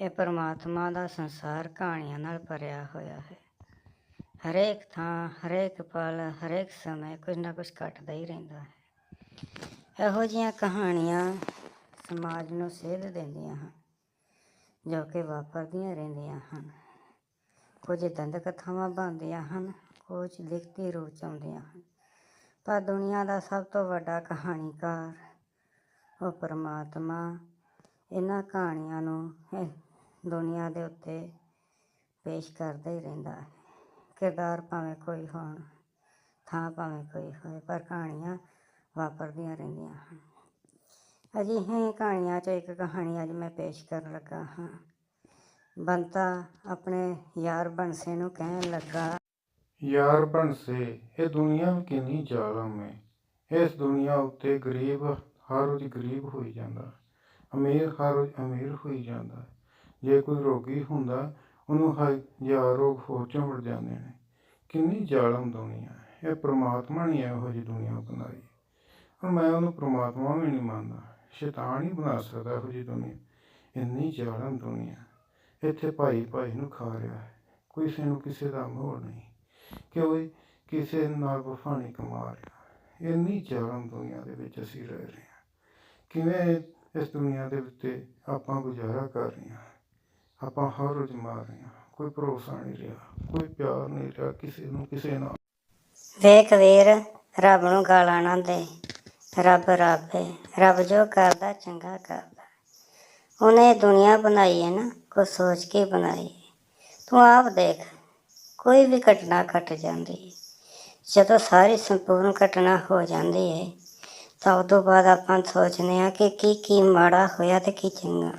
ਇਹ ਪਰਮਾਤਮਾ ਦਾ ਸੰਸਾਰ ਕਹਾਣੀਆਂ ਨਾਲ ਭਰਿਆ ਹੋਇਆ ਹੈ। ਹਰੇਕ ਥਾਂ, ਹਰੇਕ ਪਲ, ਹਰੇਕ ਸਮੇਂ ਕੁਝ ਨਾ ਕੁਝ ਘਟਦਾ ਹੀ ਰਹਿੰਦਾ ਹੈ। ਇਹੋ ਜਿਹੀਆਂ ਕਹਾਣੀਆਂ ਸਮਾਜ ਨੂੰ ਸੇਧ ਦਿੰਦੀਆਂ ਹਨ, ਜੋ ਕਿ ਵਾਪਰਦੀਆਂ ਰਹਿੰਦੀਆਂ ਹਨ। ਕੁਝ ਦੰਦ ਕਥਾਵਾਂ ਬਣਦੀਆਂ ਹਨ, ਕੁਝ ਲਿਖਤੀ ਰੂਪ ਚ ਆਉਂਦੀਆਂ ਹਨ। ਪਰ ਦੁਨੀਆ ਦਾ ਸਭ ਤੋਂ ਵੱਡਾ ਕਹਾਣੀਕਾਰ ਉਹ ਪਰਮਾਤਮਾ ਇਹਨਾਂ ਕਹਾਣੀਆਂ ਨੂੰ ਦੁਨੀਆ ਦੇ ਉੱਤੇ ਪੇਸ਼ ਕਰਦਾ ਹੀ ਰਹਿੰਦਾ ਹੈ। ਕਿਰਦਾਰ ਭਾਵੇਂ ਕੋਈ ਹੋਣ, ਥਾਂ ਭਾਵੇਂ ਕੋਈ ਹੋਵੇ ਪਰ ਕਹਾਣੀਆਂ ਵਾਪਰਦੀਆਂ ਰਹਿੰਦੀਆਂ ਹਨ। ਅਜਿਹੀਆਂ ਕਹਾਣੀਆਂ 'ਚੋਂ ਇੱਕ ਕਹਾਣੀ ਅੱਜ ਮੈਂ ਪੇਸ਼ ਕਰਨ ਲੱਗਾ ਹਾਂ। ਬੰਤਾ ਆਪਣੇ ਯਾਰ ਬੰਸੇ ਨੂੰ ਕਹਿਣ ਲੱਗਾ, ਯਾਰ ਬਣਸੇ, ਇਹ ਦੁਨੀਆ ਕਿੰਨੀ ਜ਼ਾਲਮ ਹੈ ਇਸ ਦੁਨੀਆ ਉੱਤੇ ਗਰੀਬ, ਹਰ ਰੋਜ਼ ਗਰੀਬ ਹੋਈ ਜਾਂਦਾ। ਅਮੀਰ ਹਰ ਰੋਜ਼ ਅਮੀਰ ਹੋਈ ਜਾਂਦਾ ਜੇ ਕੋਈ ਰੋਗੀ ਹੁੰਦਾ, ਉਹਨੂੰ ਹਜ਼ਾਰ ਰੋਗ ਹੋਰ ਚੰਬੜ ਜਾਂਦੇ ਨੇ। ਕਿੰਨੀ ਜ਼ਾਲਮ ਦੁਨੀਆ ਹੈ। ਇਹ ਪ੍ਰਮਾਤਮਾ ਨੇ ਇਹੋ ਜਿਹੀ ਦੁਨੀਆ ਬਣਾਈ। ਪਰ ਮੈਂ ਉਹਨੂੰ ਪ੍ਰਮਾਤਮਾ ਵੀ ਨਹੀਂ ਮੰਨਦਾ। ਸ਼ੈਤਾਨ ਹੀ ਬਣਾ ਸਕਦਾ ਇਹੋ ਜਿਹੀ ਦੁਨੀਆ। ਇੰਨੀ ਜ਼ਾਲਮ ਦੁਨੀਆ। ਇੱਥੇ ਭਾਈ ਭਾਈ ਨੂੰ ਖਾ ਰਿਹਾ ਹੈ। ਕਿਸੇ ਨੂੰ ਕਿਸੇ ਦਾ ਮੋਹ ਨਹੀਂ। ਕਿਉਂਕਿ ਕਿਸੇ ਨਾਲ ਵਫਾ ਨਹੀਂ ਕਮਾ ਰਿਹਾ ਇੰਨੀ ਜ਼ਾਲਮ ਦੁਨੀਆ ਦੇ ਵਿੱਚ ਅਸੀਂ ਰਹਿ ਰਹੇ ਹਾਂ। ਕਿਵੇਂ ਇਸ ਦੁਨੀਆ ਦੇ ਉੱਤੇ ਆਪਾਂ ਗੁਜ਼ਾਰਾ ਕਰ ਰਹੇ ਹਾਂ। ਆਪਾਂ ਹਰ ਰੋਜ਼ ਮਾਰ ਰਹੇ ਹਾਂ। ਕੋਈ ਭਰੋਸਾ ਨਹੀਂ ਰਿਹਾ, ਕੋਈ ਪਿਆਰ ਨਹੀਂ ਰਿਹਾ ਕਿਸੇ ਨੂੰ, ਕਿਸੇ ਨਾਲ। ਵੇਖ ਵੀਰ, ਰੱਬ ਨੂੰ ਗਾਲਾਂ ਨਾ ਦੇ। ਰੱਬ ਰੱਬ ਹੈ ਰੱਬ ਜੋ ਕਰਦਾ, ਚੰਗਾ ਕਰਦਾ। ਉਹਨੇ ਇਹ ਦੁਨੀਆ ਬਣਾਈ ਹੈ ਨਾ ਕੁਛ ਸੋਚ ਕੇ ਬਣਾਈ ਤੂੰ ਆਪ ਦੇਖ, ਕੋਈ ਵੀ ਘਟਨਾ ਘਟ ਜਾਂਦੀ ਹੈ। ਜਦੋਂ ਸਾਰੀ ਸੰਪੂਰਨ ਘਟਨਾ ਹੋ ਜਾਂਦੀ ਹੈ ਤਾਂ ਤੋਂ ਬਾਅਦ ਆਪਾਂ ਸੋਚਦੇ ਹਾਂ ਕਿ ਕੀ ਕੀ ਮਾੜਾ ਹੋਇਆ ਤੇ ਕੀ ਚੰਗਾ।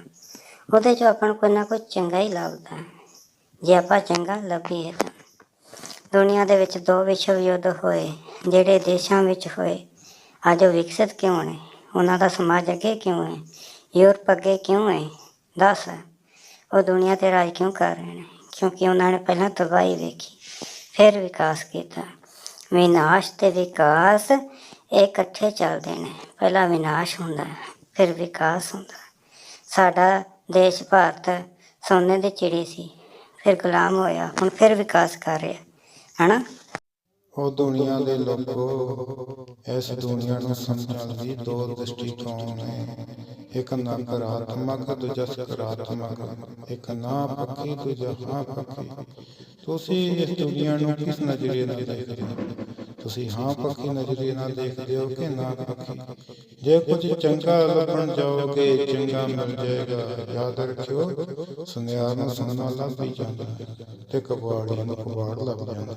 ਉਹਦੇ 'ਚ ਆਪਾਂ ਨੂੰ ਕੋਈ ਨਾ ਕੋਈ ਚੰਗਾ ਹੀ ਲੱਭਦਾ ਜੇ ਆਪਾਂ ਚੰਗਾ ਲੱਭੀਏ ਤਾਂ। ਦੁਨੀਆ ਦੇ ਵਿੱਚ ਦੋ ਵਿਸ਼ਵ ਯੁੱਧ ਹੋਏ, ਜਿਹੜੇ ਦੇਸ਼ਾਂ ਵਿੱਚ ਹੋਏ, ਅੱਜ ਉਹ ਵਿਕਸਿਤ ਕਿਉਂ ਨੇ? ਉਹਨਾਂ ਦਾ ਸਮਾਜ ਅੱਗੇ ਕਿਉਂ ਹੈ? ਯੂਰਪ ਅੱਗੇ ਕਿਉਂ ਹੈ? ਦੱਸ। ਉਹ ਦੁਨੀਆ ਤੇ ਰਾਜ ਕਿਉਂ ਕਰ ਰਹੇ ਨੇ? ਕਿਉਂਕਿ ਉਹਨਾਂ ਨੇ ਪਹਿਲਾਂ ਤਬਾਹੀ ਵੇਖੀ, ਫਿਰ ਵਿਕਾਸ ਕੀਤਾ। ਵਿਨਾਸ਼ ਤੇ ਵਿਕਾਸ ਇਹ ਇਕੱਠੇ ਚੱਲਦੇ ਨੇ। ਪਹਿਲਾਂ ਵਿਨਾਸ਼ ਹੁੰਦਾ ਹੈ, ਫਿਰ ਵਿਕਾਸ ਹੁੰਦਾ ਹੈ। ਸਾਡਾ ਦੇਸ਼ ਭਾਰਤ ਸੋਨੇ ਦੀ ਚਿੜੀ ਸੀ ਫਿਰ ਗੁਲਾਮ ਹੋਇਆ ਹੁਣ ਫਿਰ ਵਿਕਾਸ ਕਰ ਰਿਹਾ ਹਨਾ? ਉਹ ਦੁਨੀਆ ਦੇ ਲੋਕੋ ਇਸ ਦੁਨੀਆ ਨੂੰ ਸਮਝਣ ਦੀ ਦੋ ਦ੍ਰਿਸ਼ਟੀਕੋਣ ਨੇ ਇੱਕ ਨਕਾਰਾਤਮਕ ਦੂਜਾ ਸਕਾਰਾਤਮਕ ਇੱਕ ਨਾ ਪੱਖੀ ਦੂਜਾ ਹਾਂ ਪੱਖੀ ਤੁਸੀਂ ਇਸ ਦੁਨੀਆ ਨੂੰ ਕਿਸ ਨਜ਼ਰੀਏ ਨਾਲ ਦੇਖਦੇ ਹੋ? ਤੁਸੀਂ ਹਾਂ ਪੱਖੀ ਨਜ਼ਰੀਏ ਨਾਲ ਦੇਖਦੇ ਹੋ ਕਿ ਨਾ ਪੱਖੀ ਜੇ ਕੁਝ ਚੰਗਾ ਲੱਭਣ ਜਾਓਗੇ ਚੰਗਾ ਮਿਲ ਜਾਏਗਾ। ਯਾਦ ਰੱਖਿਓ ਸੁਨਿਆਰ ਨੂੰ ਸੁਣਨਾ ਲੱਭ ਹੀ ਜਾਂਦਾ ਤੇ ਕਬਾੜੀ ਨੂੰ ਕਬਾੜ ਲੱਭ ਜਾਂਦਾ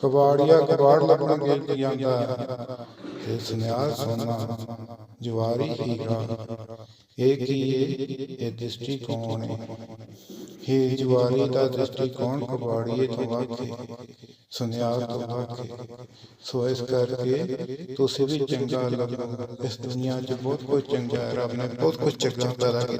ਕਬਾੜੀਆ ਕਬਾੜ ਲੱਭਣ ਗਿਲ ਜਾਂਦਾ ਤੇ ਸੁਨਿਆਰ ਸੋਨਾ ਜਵਾਰੀ ਹੀਰਾ ਇਹ ਕੀ? ਇਹ ਦ੍ਰਿਸ਼ਟੀਕੋਣ ਹੈ। ਇਹ ਜਵਾਰੀ ਦਾ ਦ੍ਰਿਸ਼ਟੀਕੋਣ ਕਬਾੜੀਏ ਤੋਂ ਵੱਖ ਹੈ ਸੁਨਿਆਰ ਤੋਂ ਵੱਖ ਸੋ ਇਸ ਕਰਕੇ ਤੁਸੀਂ ਵੀ ਚੰਗਾ ਲੱਭੋ ਇਸ ਦੁਨੀਆ 'ਚ ਬਹੁਤ ਕੁਝ ਚੰਗਾ ਹੈ, ਰੱਬ ਨੇ ਬਹੁਤ ਕੁਝ ਚੰਗਾ ਪੈਦਾ ਕੀਤਾ।